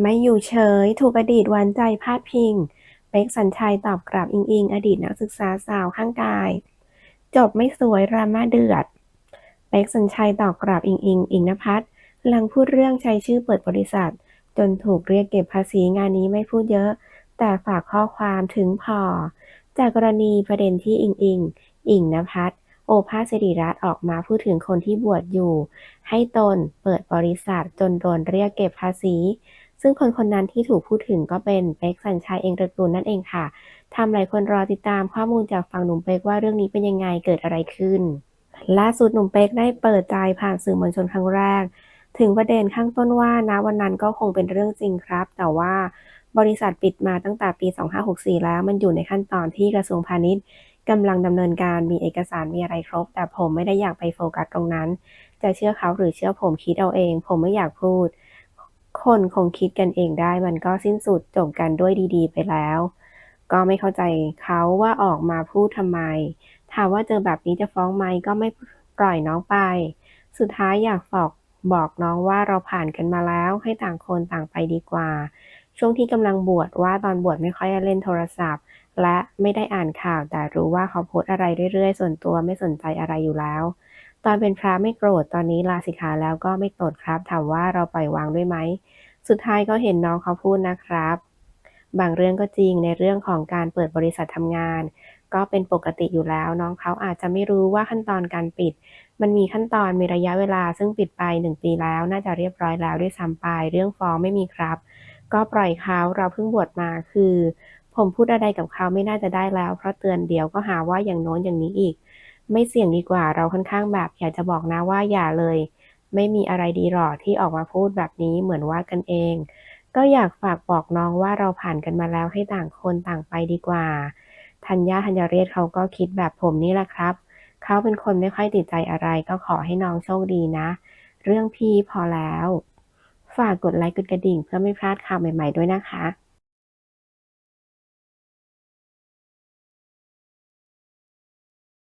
ไม่อยู่เฉย ถูกอดีตหวานใจพาดพิง เป๊กสัญชัยตอบกลับอิงอิงอดีตนักศึกษาสาวข้างกาย จบไม่สวยราม่าเดือด เป๊กสัญชัยตอบกลับอิงอิงอิงนภัสหลังพูดเรื่องใช้ชื่อเปิดบริษัท จนถูกเรียกเก็บภาษีงานนี้ไม่พูดเยอะ แต่ฝากข้อความถึงพอ จากกรณีประเด็นที่อิงอิงอิงนภัสโอภาสสิริรัตน์ออกมาพูดถึงคนที่บวชอยู่ ให้ตนเปิดบริษัทจนโดนเรียกเก็บภาษี ซึ่งคนคนนั้นที่ถูกพูดถึงก็เป็นเป๊กสัญชัยเองตระกูลนั่นเองค่ะทำหลายคนรอติดตามข้อมูลจากฝั่งหนุ่มเป๊กว่าเรื่องนี้เป็นยังไงเกิดอะไรขึ้น ล่าสุดหนุ่มเป๊กได้เปิดใจผ่านสื่อมวลชนครั้งแรก ถึงประเด็นข้างต้นว่านะวันนั้นก็คงเป็นเรื่องจริงครับ แต่ว่าบริษัทปิดมาตั้งแต่ปี 2564 แล้วมันอยู่ในขั้นตอนที่กระทรวงพาณิชย์กำลังดำเนินการมีเอกสารมีอะไรครบ แต่ผมไม่ได้อยากไปโฟกัสตรงนั้น จะเชื่อเขาหรือเชื่อผมคิดเอาเอง ผมไม่อยากพูด คนคงคิดกันเองได้มันก็สิ้นสุดจบกันด้วยดีๆ ไปแล้ว ก็ไม่เข้าใจเขาว่าออกมาพูดทำไม ถามว่าเจอแบบนี้จะฟ้องไหมก็ไม่ปล่อยน้องไป สุดท้ายอยากบอกบอกน้องว่าเราผ่านกันมาแล้วให้ต่างคนต่างไปดีกว่า ช่วงที่กำลังบวชว่าตอนบวชไม่ค่อยเล่นโทรศัพท์ และไม่ได้อ่านข่าวแต่รู้ว่าเขาโพสอะไรเรื่อยๆ ส่วนตัวไม่สนใจอะไรอยู่แล้ว ตอนเป็นพระไม่โกรธตอนนี้ลาสิกขาแล้วก็ไม่โกรธครับถามว่าเราปล่อยวางด้วยไหม สุดท้ายก็เห็นน้องเขาพูดนะครับ บางเรื่องก็จริงในเรื่องของการเปิดบริษัททำงาน ก็เป็นปกติอยู่แล้วน้องเขาอาจจะไม่รู้ว่าขั้นตอนการปิด มันมีขั้นตอนมีระยะเวลาซึ่งปิดไปหนึ่งปีแล้ว น่าจะเรียบร้อยแล้วด้วยซ้ำไปเรื่องฟ้องไม่มีครับ ก็ปล่อยเขาเราเพิ่งบวชมาคือ ผมพูดอะไรกับเขาไม่น่าจะได้แล้ว เพราะเตือนเดียวก็หาว่าอย่างโน้นอย่างนี้อีก ไม่เสี่ยงดีกว่าเราค่อนข้างแบบอยากจะบอกนะว่าอย่าเลย ไม่มีอะไรดีหรอกที่ออกมาพูดแบบนี้เหมือนว่ากันเอง ก็อยากฝากบอกน้องว่าเราผ่านกันมาแล้วให้ต่างคนต่างไปดีกว่าธัญญาธัญเรศเขาก็คิดแบบผมนี่แหละครับ เขาเป็นคนไม่ค่อยติดใจอะไรก็ขอให้น้องโชคดีนะ เรื่องพี่พอแล้ว ฝากกดไลค์กดกระดิ่งเพื่อไม่พลาดข่าวใหม่ ๆ ด้วยนะคะ